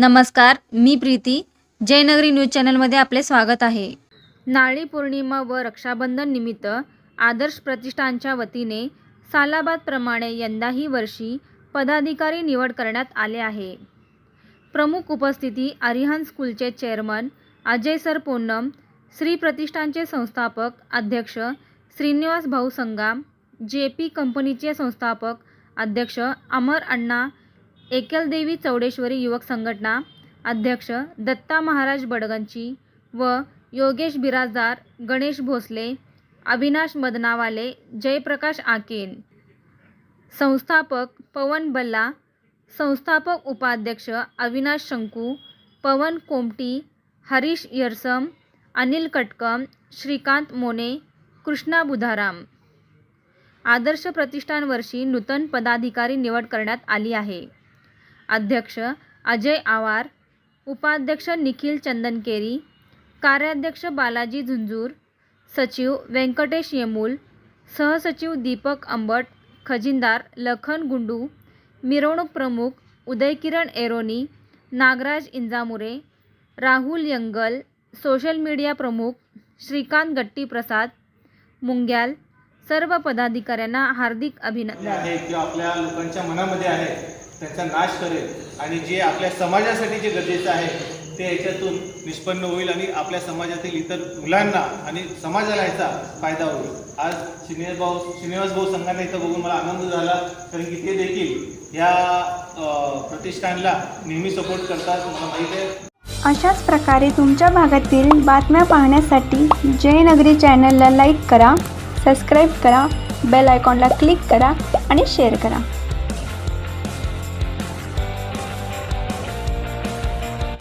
नमस्कार मी प्रीती. जयनगरी न्यूज चॅनलमध्ये आपले स्वागत आहे. नारळी पौर्णिमा व रक्षाबंधन निमित्त आदर्श प्रतिष्ठानच्या वतीने सालाबादप्रमाणे यंदाही वर्षी पदाधिकारी निवड करण्यात आले आहे. प्रमुख उपस्थिती अरिहान स्कूलचे चेअरमन अजय सर पोन्नम श्री प्रतिष्ठानचे संस्थापक अध्यक्ष श्रीनिवास भाऊ संगाम जे पी कंपनीचे संस्थापक अध्यक्ष अमर अण्णा एकलदेवी चौडेश्वरी युवक संघटना अध्यक्ष दत्ता महाराज बडगंची व योगेश बिराजदार गणेश भोसले अविनाश मदनावाले जयप्रकाश आकेन. संस्थापक पवन बल्ला संस्थापक उपाध्यक्ष अविनाश शंकू पवन कोमटी हरीश यरसम अनिल कटकम श्रीकांत मोने कृष्णा बुधाराम. आदर्श प्रतिष्ठानवर्षी नूतन पदाधिकारी निवड करण्यात आली आहे. अध्यक्ष अजय आवार उपाध्यक्ष निखिल चंदनकेरी कार्याध्यक्ष बालाजी झुंजूर सचिव व्यंकटेश येमूल सहसचिव दीपक अंबट खजिनदार लखन गुंडू मिरवणूक प्रमुख उदयकिरण एरोनी नागराज इंजामुरे राहुल यंगल सोशल मीडिया प्रमुख श्रीकांत गट्टीप्रसाद मुंग्याल सर्व पदाधिकाऱ्यांना हार्दिक अभिनंदन. आहे किंवा आपल्या लोकांच्या मनामध्ये आहे त्याचा नाश करेल आणि जे आपल्या समाजासाठी जे गरजेचं आहे ते याच्यातून निष्पन्न होईल आणि आपल्या समाजातील इतर मुलांना आणि समाजाला याचा फायदा होईल. आज श्रीनिवास भाऊ श्रीनिवास भाऊ संघाने इथं बघून मला आनंद झाला कारण की ते देखील या प्रतिष्ठानला नेहमी सपोर्ट करतात मला माहीत आहे. अशाच प्रकारे तुमच्या भागातील बातम्या पाहण्यासाठी जयनगरी चॅनलला लाईक करा सबस्क्राईब करा बेल आयकॉनला क्लिक करा आणि शेअर करा.